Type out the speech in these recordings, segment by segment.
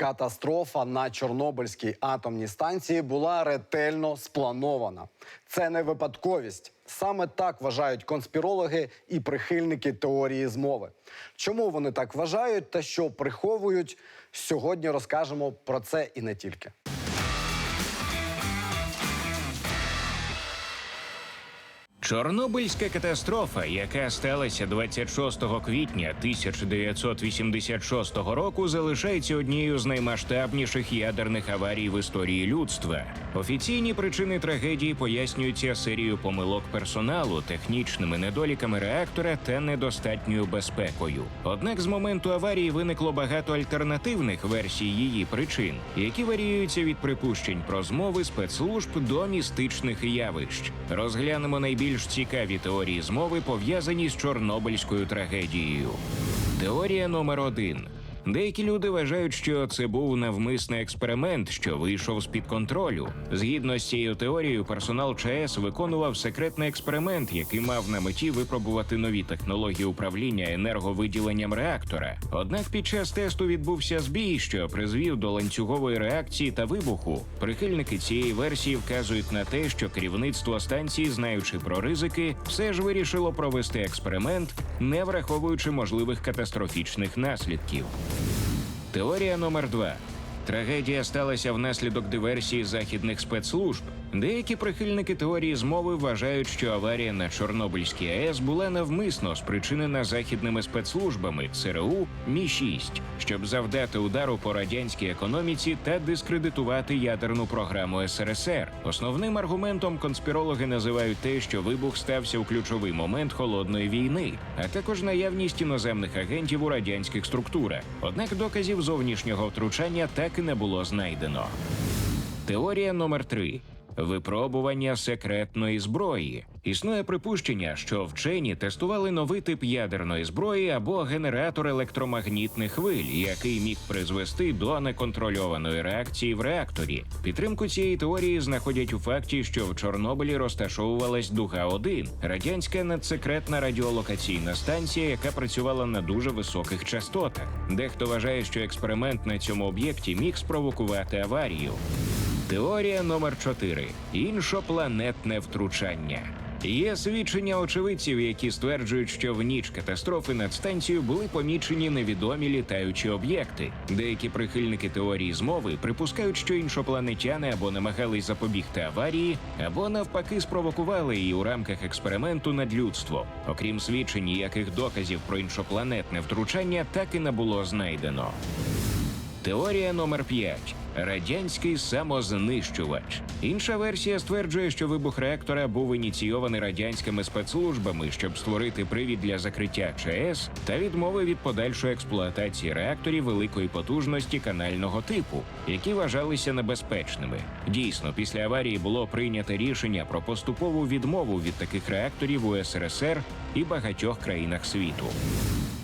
Катастрофа на Чорнобильській атомній станції була ретельно спланована. Це не випадковість. Саме так вважають конспірологи і прихильники теорії змови. Чому вони так вважають та що приховують? Сьогодні розкажемо про це і не тільки. Чорнобильська катастрофа, яка сталася 26 квітня 1986 року, залишається однією з наймасштабніших ядерних аварій в історії людства. Офіційні причини трагедії пояснюються серією помилок персоналу, технічними недоліками реактора та недостатньою безпекою. Однак з моменту аварії виникло багато альтернативних версій її причин, які варіюються від припущень про змови спецслужб до містичних явищ. Розглянемо найбільш цікаві теорії змови, пов'язані з Чорнобильською трагедією. Теорія номер один. Деякі люди вважають, що це був навмисний експеримент, що вийшов з під контролю. Згідно з цією теорією, персонал ЧАЕС виконував секретний експеримент, який мав на меті випробувати нові технології управління енерговиділенням реактора. Однак під час тесту відбувся збій, що призвів до ланцюгової реакції та вибуху. Прихильники цієї версії вказують на те, що керівництво станції, знаючи про ризики, все ж вирішило провести експеримент, не враховуючи можливих катастрофічних наслідків. Теорія номер два. Трагедія сталася внаслідок диверсії західних спецслужб. Деякі прихильники теорії змови вважають, що аварія на Чорнобильській АЕС була навмисно спричинена західними спецслужбами ЦРУ Мі 6 щоб завдати удару по радянській економіці та дискредитувати ядерну програму СРСР. Основним аргументом конспірологи називають те, що вибух стався у ключовий момент холодної війни, а також наявність іноземних агентів у радянських структурах. Однак доказів зовнішнього втручання так і не було знайдено. Теорія номер 3 Випробування секретної зброї. Існує припущення, що вчені тестували новий тип ядерної зброї або генератор електромагнітних хвиль, який міг призвести до неконтрольованої реакції в реакторі. Підтримку цієї теорії знаходять у факті, що в Чорнобилі розташовувалась дуга 1 радянська надсекретна радіолокаційна станція, яка працювала на дуже високих частотах. Дехто вважає, що експеримент на цьому об'єкті міг спровокувати аварію. Теорія номер 4 іншопланетне втручання. Є свідчення очевидців, які стверджують, що в ніч катастрофи над станцією були помічені невідомі літаючі об'єкти. Деякі прихильники теорії змови припускають, що іншопланетяни або намагались запобігти аварії, або навпаки спровокували її у рамках експерименту над людством. Окрім свідчень, ніяких доказів про іншопланетне втручання так і не було знайдено. Теорія номер 5. Радянський самознищувач. Інша версія стверджує, що вибух реактора був ініційований радянськими спецслужбами, щоб створити привід для закриття ЧАЕС та відмови від подальшої експлуатації реакторів великої потужності канального типу, які вважалися небезпечними. Дійсно, після аварії було прийнято рішення про поступову відмову від таких реакторів у СРСР і багатьох країнах світу.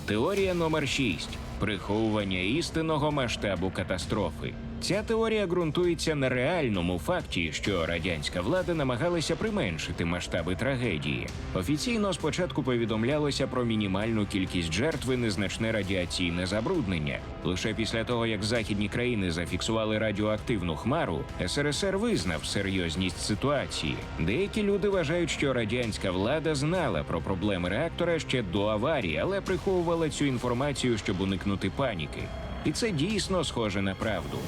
Теорія номер 6. Приховування істинного масштабу катастрофи. Ця теорія ґрунтується на реальному факті, що радянська влада намагалася применшити масштаби трагедії. Офіційно спочатку повідомлялося про мінімальну кількість жертв і незначне радіаційне забруднення. Лише після того, як західні країни зафіксували радіоактивну хмару, СРСР визнав серйозність ситуації. Деякі люди вважають, що радянська влада знала про проблеми реактора ще до аварії, але приховувала цю інформацію, щоб уникнути паніки. І це дійсно схоже на правду.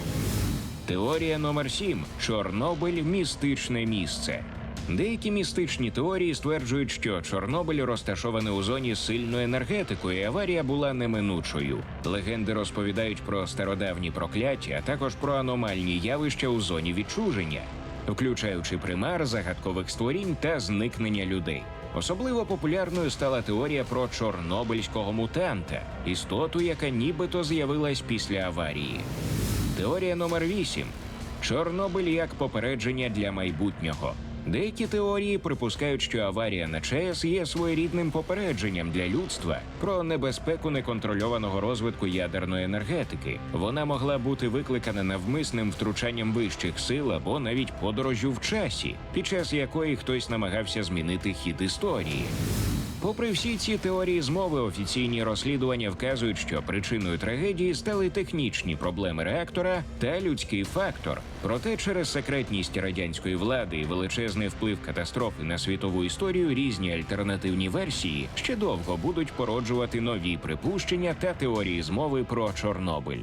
Теорія номер 7. Чорнобиль містичне місце. Деякі містичні теорії стверджують, що Чорнобиль розташований у зоні з сильною енергетикою, і аварія була неминучою. Легенди розповідають про стародавні прокляття, а також про аномальні явища у зоні відчуження, включаючи примар загадкових створінь та зникнення людей. Особливо популярною стала теорія про чорнобильського мутанта, істоту, яка нібито з'явилась після аварії. Теорія номер 8. Чорнобиль як попередження для майбутнього. Деякі теорії припускають, що аварія на ЧАЕС є своєрідним попередженням для людства про небезпеку неконтрольованого розвитку ядерної енергетики. Вона могла бути викликана навмисним втручанням вищих сил або навіть подорожю в часі, під час якої хтось намагався змінити хід історії. Попри всі ці теорії змови, офіційні розслідування вказують, що причиною трагедії стали технічні проблеми реактора та людський фактор. Проте через секретність радянської влади і величезний вплив катастрофи на світову історію різні альтернативні версії ще довго будуть породжувати нові припущення та теорії змови про Чорнобиль.